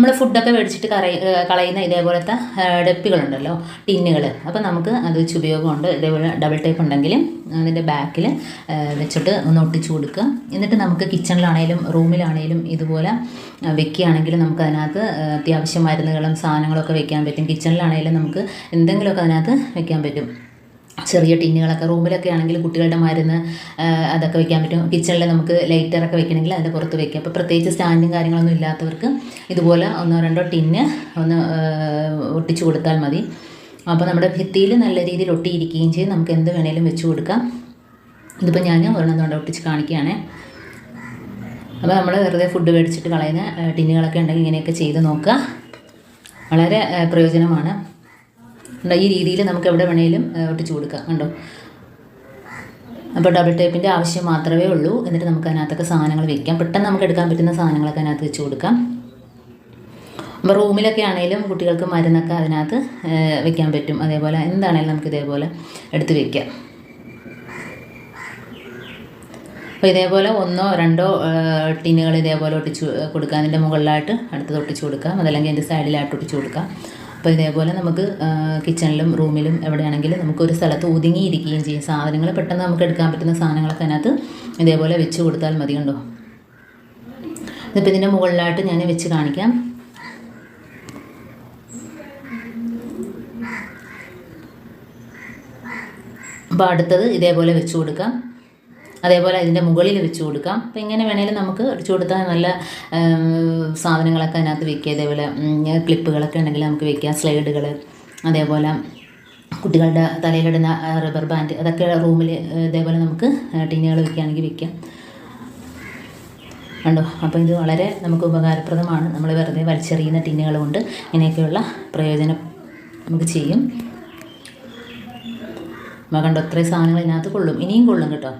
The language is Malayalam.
നമ്മൾ ഫുഡൊക്കെ മേടിച്ചിട്ട് കറ കളയുന്ന ഇതേപോലത്തെ ഡപ്പികളുണ്ടല്ലോ ടിന്നുകൾ അപ്പോൾ നമുക്ക് അത് വെച്ച് ഉപയോഗമുണ്ട്. ഇതേപോലെ ഡബിൾ ടൈപ്പ് ഉണ്ടെങ്കിലും അതിന്റെ ബാക്കിൽ വെച്ചിട്ട് ഒന്ന് ഒട്ടിച്ചു കൊടുക്കുക. എന്നിട്ട് നമുക്ക് കിച്ചണിലാണേലും റൂമിലാണേലും ഇതുപോലെ വെക്കുകയാണെങ്കിലും നമുക്ക് അതിനകത്ത് അത്യാവശ്യം മരുന്നുകളും സാധനങ്ങളൊക്കെ വെക്കാൻ പറ്റും. കിച്ചണിലാണേലും നമുക്ക് എന്തെങ്കിലുമൊക്കെ അതിനകത്ത് വെക്കാൻ പറ്റും. ചെറിയ ടിന്നുകളൊക്കെ റൂമിലൊക്കെ ആണെങ്കിൽ കുട്ടികളുടെ മരുന്ന് അതൊക്കെ വെക്കാൻ പറ്റും. കിച്ചണിൽ നമുക്ക് ലൈറ്ററൊക്കെ വെക്കണമെങ്കിൽ അതിന്റെ പുറത്ത് വെക്കാം. അപ്പോൾ പ്രത്യേകിച്ച് സ്റ്റാൻഡും കാര്യങ്ങളൊന്നും ഇല്ലാത്തവർക്ക് ഇതുപോലെ ഒന്നോ രണ്ടോ ടിന്ന് ഒന്ന് ഒട്ടിച്ചു കൊടുത്താൽ മതി. അപ്പോൾ നമ്മുടെ ഭിത്തിയിൽ നല്ല രീതിയിൽ ഒട്ടിയിരിക്കുകയും ചെയ്യും. നമുക്ക് എന്ത് വേണേലും വെച്ച് കൊടുക്കാം. ഇതിപ്പോൾ ഞാൻ ഒരെണ്ണം കൊണ്ട് ഒട്ടിച്ച് കാണിക്കുകയാണേ. അപ്പോൾ നമ്മൾ വെറുതെ ഫുഡ് മേടിച്ചിട്ട് കളയുന്ന ടിന്നുകളൊക്കെ ഉണ്ടെങ്കിൽ ഇങ്ങനെയൊക്കെ ചെയ്ത് നോക്കുക. വളരെ പ്രയോജനമാണ്. ഉണ്ടോ? ഈ രീതിയിൽ നമുക്ക് എവിടെ വേണേലും ഒട്ടിച്ചു കൊടുക്കാം. കണ്ടോ? അപ്പോൾ ഡബിൾ ടേപ്പിന്റെ ആവശ്യം മാത്രമേ ഉള്ളൂ. എന്നിട്ട് നമുക്ക് അതിനകത്തൊക്കെ സാധനങ്ങൾ വെക്കാം. പെട്ടെന്ന് നമുക്ക് എടുക്കാൻ പറ്റുന്ന സാധനങ്ങളൊക്കെ അതിനകത്ത് വെച്ച് കൊടുക്കാം. അപ്പോൾ റൂമിലൊക്കെ ആണെങ്കിലും കുട്ടികൾക്ക് മരുന്നൊക്കെ അതിനകത്ത് വെക്കാൻ പറ്റും. അതേപോലെ എന്താണെങ്കിലും നമുക്ക് ഇതേപോലെ എടുത്ത് വെക്കാം. അപ്പോൾ ഇതേപോലെ ഒന്നോ രണ്ടോ ടിന്നുകൾ ഇതേപോലെ ഒട്ടിച്ച് കൊടുക്കാം. അതിന്റെ മുകളിലായിട്ട് അടുത്തത് ഒട്ടിച്ച് കൊടുക്കാം. അതല്ലെങ്കിൽ അതിന്റെ സൈഡിലായിട്ട് ഒട്ടിച്ച് കൊടുക്കാം. അപ്പോൾ ഇതേപോലെ നമുക്ക് കിച്ചണിലും റൂമിലും എവിടെയാണെങ്കിലും നമുക്ക് ഒരു സ്ഥലത്ത് ഒതുങ്ങിയിരിക്കുകയും ചെയ്യും. സാധനങ്ങൾ പെട്ടെന്ന് നമുക്ക് എടുക്കാൻ പറ്റുന്ന സാധനങ്ങളൊക്കെ അതിനകത്ത് ഇതേപോലെ വെച്ച് കൊടുത്താൽ മതി കണ്ടോ ഇതിപ്പോൾ ഇതിന്റെ മുകളിലായിട്ട് ഞാൻ വെച്ച് കാണിക്കാം. അപ്പോൾ അടുത്തത് ഇതേപോലെ വെച്ച് കൊടുക്കാം. അതേപോലെ അതിന്റെ മുകളിൽ വെച്ച് കൊടുക്കാം. അപ്പോൾ ഇങ്ങനെ വേണേലും നമുക്ക് അടിച്ചു കൊടുത്താൽ നല്ല സാധനങ്ങളൊക്കെ അതിനകത്ത് വെക്കുക. അതേപോലെ ക്ലിപ്പുകളൊക്കെ ഉണ്ടെങ്കിൽ നമുക്ക് വെക്കാം. സ്ലൈഡുകൾ അതേപോലെ കുട്ടികളുടെ തലയിലിടുന്ന റബ്ബർ ബാൻഡ് അതൊക്കെ റൂമിൽ ഇതേപോലെ നമുക്ക് ടിന്നുകൾ വെക്കുകയാണെങ്കിൽ വെക്കാം. കണ്ടോ? അപ്പോൾ ഇത് വളരെ നമുക്ക് ഉപകാരപ്രദമാണ്. നമ്മൾ വെറുതെ വലിച്ചെറിയുന്ന ടിന്നുകൾ കൊണ്ട് ഇങ്ങനെയൊക്കെയുള്ള പ്രയോജനം നമുക്ക് ചെയ്യും. കണ്ടോ? ഇത്രയും സാധനങ്ങൾ ഇതിനകത്ത് കൊള്ളും. ഇനിയും കൊള്ളും കേട്ടോ.